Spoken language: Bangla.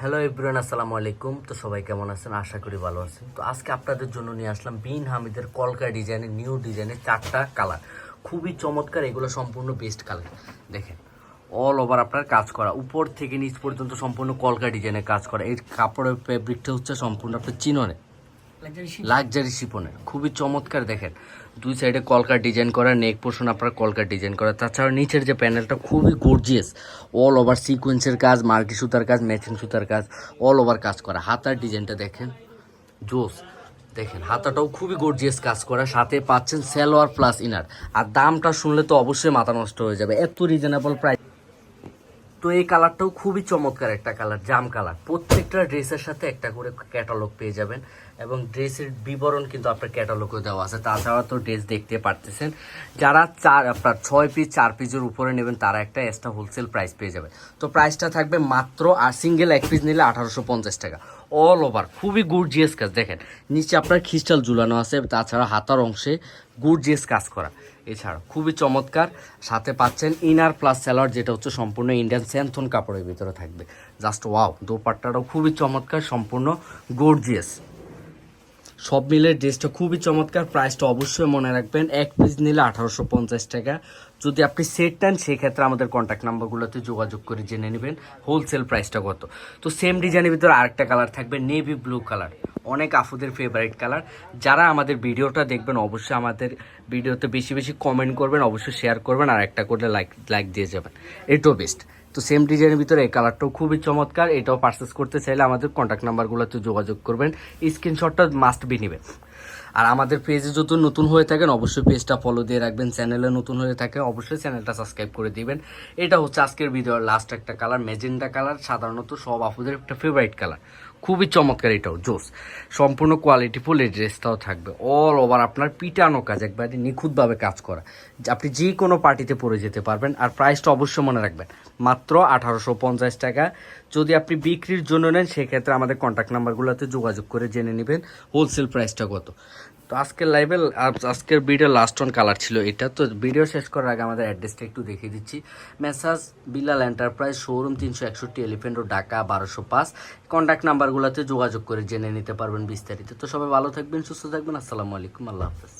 হ্যালো ইব্রান আসসালামু আলাইকুম। তো সবাই কেমন আছেন? আশা করি ভালো আছেন। তো আজকে আপনাদের জন্য নিয়ে আসলাম বিন হামিদের কলকা ডিজাইনের, নিউ ডিজাইনের চারটা কালার। খুবই চমৎকার, এগুলো সম্পূর্ণ বেস্ট কালার দেখেন অল ওভার আপনার কাজ করা। উপর থেকে নিচ পর্যন্ত সম্পূর্ণ কলকা ডিজাইনের কাজ করা। এর কাপড়ের ফেব্রিকটা হচ্ছে সম্পূর্ণ আপনার চিননে লাক্সারি শিপনের খুবই চমৎকার, দেখেন। দুই সাইডে কলকার ডিজাইন করা নেক পোর্শন আপনার কলকার ডিজাইন করা। তাছাড়া নিচের যে প্যানেলটা খুবই গর্জিয়াস অল ওভার সিকোয়েন্সের কাজ মার্কি সুতার কাজ ম্যাচিং সুতার কাজ অল ওভার কাজ করা। হাতার ডিজাইনটা দেখেন। জোস। দেখেন, হাতাটাও খুবই গর্জিয়াস কাজ করা। সাথে পাচ্ছেন সেলোয়ার প্লাস ইনার আর দামটা শুনলে তো অবশ্যই মাথা নষ্ট হয়ে যাবে। এত রিজনেবল প্রাইস তো এই কালারটাও খুবই চমৎকার একটা কালার, জাম কালার। প্রত্যেকটা ড্রেসের সাথে একটা করে ক্যাটালগ পেয়ে যাবেন এবং ড্রেসের বিবরণ কিন্তু আপনার ক্যাটালগও দেওয়া আছে। তাছাড়া তো ড্রেস দেখতে পারতেছেন, যারা চার, আপনার ছয় পিস চার পিসের উপরে নেবেন, তারা একটা এক্সট্রা হোলসেল প্রাইস পেয়ে যাবে তো প্রাইসটা থাকবে মাত্র আর সিঙ্গেল এক পিস নিলে আঠারোশো পঞ্চাশ টাকা। অল ওভার খুবই গুডজিয়াস কাজ, দেখেন। নিচে আপনার খ্রিস্টাল ঝুলানো আছে, তাছাড়া হাতার অংশে গুডজিয়াস কাজ করা। এছাড়া খুবই চমৎকার, সাথে পাচ্ছেন ইনার প্লাস স্যালাড যেটা হচ্ছে সম্পূর্ণ ইন্ডিয়ান স্যান্থন কাপড়ের ভিতরে থাকবে। জাস্ট ওয়াও দোপাট্টাটাও খুবই চমৎকার, সম্পূর্ণ গর্জিয়াস সব মিলে ড্রেসটা খুবই চমৎকার। প্রাইসটা অবশ্যই মনে রাখবেন, এক পিস নিলে আঠারোশো পঞ্চাশ টাকা। যদি আপনি সেট নেন, সেক্ষেত্রে আমাদের কন্ট্যাক্ট নাম্বারগুলোতে যোগাযোগ করে জেনে নেবেন হোলসেল প্রাইসটা কত। তো সেম ডিজাইনের ভিতরে আরেকটা কালার থাকবে নেভি ব্লু কালার অনেক আফুদের ফেভারিট কালার যারা আমাদের ভিডিওটা দেখবেন, অবশ্যই আমাদের ভিডিওতে বেশি বেশি কমেন্ট করবেন, অবশ্যই শেয়ার করবেন, আর একটা করে লাইক লাইক দিয়ে যাবেন। এটাও বেস্ট তো সেম ডিজাইনের ভিতরে এই কালারটাও খুবই চমৎকার, এটাও পারচেস করতে চাইলে আমাদের কন্ট্যাক্ট নাম্বারগুলোতে যোগাযোগ করবেন স্ক্রিনশটটা মাস্ট বি নেবেন। আর আমাদের পেজে যত নতুন হয়ে থাকেন, অবশ্যই পেজটা ফলো দিয়ে রাখবেন চ্যানেলে নতুন হয়ে থাকে, অবশ্যই চ্যানেলটা সাবস্ক্রাইব করে দিবেন। এটা হচ্ছে আজকের ভিডিওর লাস্ট একটা কালার মেজেন্টা কালার সাধারণত সব আপুদের একটা ফেভারিট কালার খুবই চমৎকার এটাও, জোস। সম্পূর্ণ কোয়ালিটি ফুল এই ড্রেসটাও থাকবে। অল ওভার আপনার পিটানো কাজ, একবারে নিখুঁতভাবে কাজ করা। আপনি যে কোনো পার্টিতে পরে যেতে পারবেন, আর প্রাইসটা অবশ্যই মনে রাখবেন। মাত্র আঠারোশো পঞ্চাশ টাকা। যদি আপনি বিক্রির জন্য নেন, সেক্ষেত্রে আমাদের কন্ট্যাক্ট নাম্বারগুলোতে যোগাযোগ করে জেনে নেবেন হোলসেল প্রাইসটা কত। তো আজকের লাইভে আজকের ভিডিও লাস্ট অন কালার ছিল এটা। তো ভিডিও শেষ করার আগে আমাদের অ্যাড্রেসটা একটু দেখিয়ে দিচ্ছি। মেসাজ বিলাল এন্টারপ্রাইজ শোরুম তিনশো একষট্টি এলিফেন্ট রোড ঢাকা বারোশো পাঁচ। কন্ট্যাক্ট নাম্বারগুলোতে যোগাযোগ করে জেনে নিতে পারবেন বিস্তারিত। তো সবাই ভালো থাকবেন, সুস্থ থাকবেন। আসসালামু আলাইকুম, আল্লাহ হাফেজ।